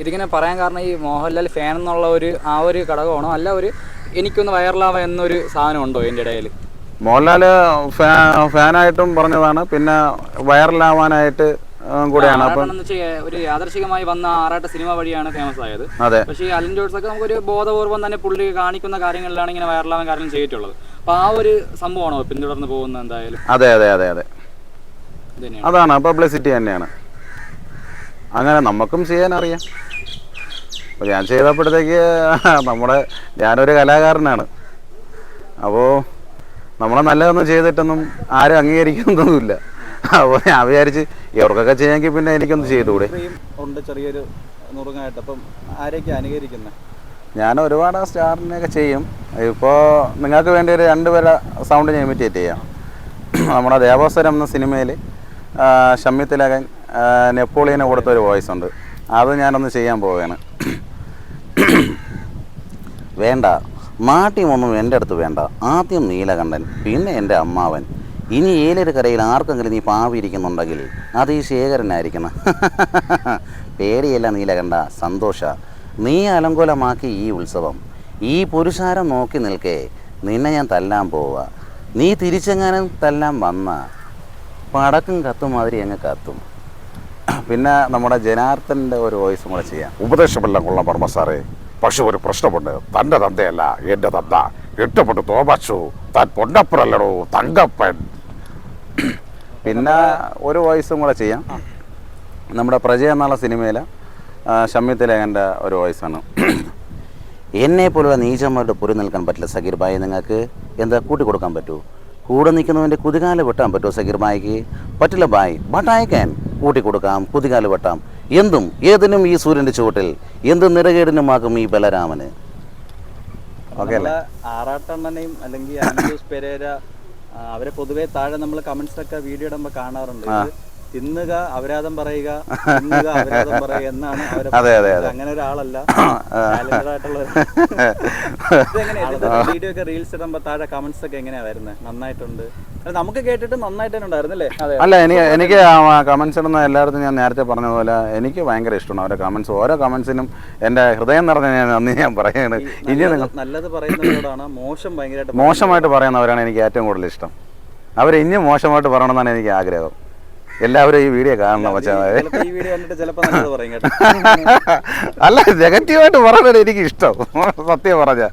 ഇതിങ്ങനെ പറയാൻ കാരണം ഈ മോഹൻലാൽ ഫാൻ എന്നുള്ള ഒരു ആ ഒരു ഘടകമാണോ? അല്ല ഒരു എനിക്കൊന്ന് വൈറലാവാം എന്നൊരു സാധനം ഉണ്ടോ എന്റെ ഇടയിൽ മോഹൻലാൽ ഫാനായിട്ടും പറഞ്ഞതാണ്. പിന്നെ വൈറലാവാനായിട്ട് കൂടെയാണ്. അപ്പം ഒരു യാദർശികമായി വന്ന ആറാട്ട സിനിമ വഴിയാണ് ഫേമസ് ആയത്. അതെ. പക്ഷേ ഈ അലൻ ജോർജ് ഒക്കെ നമുക്കൊരു ബോധപൂർവം തന്നെ പുള്ളി കാണിക്കുന്ന കാര്യങ്ങളിലാണ് ഇങ്ങനെ വൈറലാവാൻ കാര്യം ചെയ്തിട്ടുള്ളത്. അപ്പൊ ആ ഒരു സംഭവമാണോ പിന്തുടർന്ന് പോകുന്നത് എന്തായാലും? അതെ അതെ അതെ അതെ. അതാണ് പബ്ലിസിറ്റി തന്നെയാണ്. അങ്ങനെ നമുക്കും ചെയ്യാൻ അറിയാം അപ്പോൾ ഞാൻ ചെയ്തപ്പോഴത്തേക്ക് നമ്മുടെ ഞാനൊരു കലാകാരനാണ്. അപ്പോൾ നമ്മളെ നല്ലതൊന്നും ചെയ്തിട്ടൊന്നും ആരും അംഗീകരിക്കുന്നൊന്നുമില്ല. അപ്പോൾ ഞാൻ വിചാരിച്ച് ഇവർക്കൊക്കെ ചെയ്യാമെങ്കിൽ പിന്നെ എനിക്കൊന്ന് ചെയ്തുകൂടെ? ഉണ്ട് ചെറിയൊരു നുറുങ്ങായിട്ട്. അപ്പം ആരെയൊക്കെ അനുകരിക്കുന്നത് ഞാൻ ഒരുപാട് സ്റ്റാറിനെയൊക്കെ ചെയ്യും. ഇപ്പോൾ നിങ്ങൾക്ക് വേണ്ടി ഒരു രണ്ട് പേരെ സൗണ്ട് ഞാൻ ഇമിറ്റേറ്റ് ചെയ്യാം. നമ്മുടെ ദേവസ്വരം എന്ന സിനിമയിൽ ഷമ്മി തിലകൻ ആ, നെപ്പോളിയന് കൊടുത്ത ഒരു വോയിസ് ഉണ്ട്. അത് ഞാനൊന്ന് ചെയ്യാൻ പോവുകയാണ്. വേണ്ട. മാട്ടിയമൊന്നും എന്റെ അടുത്ത് വേണ്ട. ആദ്യം നീലകണ്ഠൻ പിന്നെ എന്റെ അമ്മാവൻ. ഇനി ഏലൊരു കരയിൽ ആർക്കെങ്കിലും നീ പാവിയിരിക്കുന്നുണ്ടെങ്കിൽ അത് ഈ ശേഖരനായിരിക്കണം. പേടിയല്ല നീലകണ്ഠ സന്തോഷ. നീ അലങ്കോലമാക്കി ഈ ഉത്സവം. ഈ പുരുഷാരം നോക്കി നിൽക്കേ നിന്നെ ഞാൻ തല്ലാൻ പോവുക നീ തിരിച്ചെങ്ങാനും തല്ലാൻ വന്ന. പടക്കും കത്തും മാതിരി അങ്ങ് കത്തും. പിന്നെ നമ്മുടെ ജനാർദ്ദന്റെ ഒരു വോയിസും കൂടെ ചെയ്യാം. ഉപദേശമെല്ലാം കൊള്ളാൻ പറഞ്ഞ സാറേ. പക്ഷെ ഒരു പ്രശ്നമുണ്ട്. തന്റെ തന്തയല്ല എന്റെ തന്ത. ഇഷ്ടപ്പെട്ടു തോമച്ചു. താൻ പൊണ്ടപ്പുറല്ലടോ തങ്കപ്പൻ. പിന്നെ ഒരു വോയിസും കൂടെ ചെയ്യാം. നമ്മുടെ പ്രജ എന്നുള്ള സിനിമയിൽ ഷമ്മിത്തിലേഖന്റെ ഒരു വോയിസാണ് എന്നെ പോലുള്ള നീചന്മാരുടെ പൊരു നിൽക്കാൻ പറ്റില്ല സഗീർ ഭായി. നിങ്ങൾക്ക് എന്താ കൂട്ടി കൊടുക്കാൻ പറ്റുമോ കൂടെ നിൽക്കുന്നവന്റെ കുതികാൽ വെട്ടാൻ പറ്റുമോ സഗീർ ഭായിക്ക്? പറ്റില്ല ഭായി. ബട്ട് ഐ ക്യാൻ കൂട്ടി കൊടുക്കാം കുതികാൽ വെട്ടാം. എന്തും ഏതിനും ഈ സൂര്യന്റെ ചുവട്ടിൽ എന്ത് നിറകേടിനുമാകും ഈ ബലരാമന്? ആറാട്ടെണ്ണനെയും അല്ലെങ്കിൽ പെരേര അവരെ പൊതുവേ താഴെ നമ്മൾ കമന്റ്സ് ഒക്കെ വീഡിയോ ഇടുമ്പോൾ കാണാറുണ്ട്. തിന്നുക അപരാധം പറയുക അപരാധം പറയുക എന്നാണ് അവരെ അതെ, അതെ, അങ്ങനെ ഒരാളല്ല. വീഡിയോ ഒക്കെ റീൽസ് ഇടുമ്പോ താഴെ കമന്റ്സ് ഒക്കെ എങ്ങനെയാ വരുന്നത് നന്നായിട്ടുണ്ട്. നമുക്ക് കേട്ടിട്ട് നന്നായിട്ട് തന്നെ ഉണ്ടായിരുന്നല്ലേ അല്ല? എനിക്ക് എനിക്ക് കമന്റ്സ് ഇടുന്ന എല്ലായിടത്തും ഞാൻ നേരത്തെ പറഞ്ഞ പോലെ എനിക്ക് ഭയങ്കര ഇഷ്ടമാണ് അവരുടെ കമന്റ്സ് ഓരോ കമന്റ്സിനും എന്റെ ഹൃദയം നിറഞ്ഞ ഞാൻ നന്ദി ഞാൻ പറയുന്നത്. ഇനി നിങ്ങൾ നല്ലത് പറയുന്ന പറയുന്നവരോടാണ് മോശം ഭയങ്കരമായിട്ട് മോശമായിട്ട് പറയുന്നവരാണ് എനിക്ക് ഏറ്റവും കൂടുതൽ ഇഷ്ടം. അവർ ഇനിയും മോശമായിട്ട് പറയണമെന്നാണ് എനിക്ക് ആഗ്രഹം. എല്ലാവരും ഈ വീഡിയോ കാണണം പക്ഷേ ഈ വീഡിയോ കണ്ടിട്ട് നല്ലത് പറയും കേട്ടോ. അല്ല നെഗറ്റീവായിട്ട് പറയണത് എനിക്ക് ഇഷ്ടം സത്യം പറഞ്ഞ.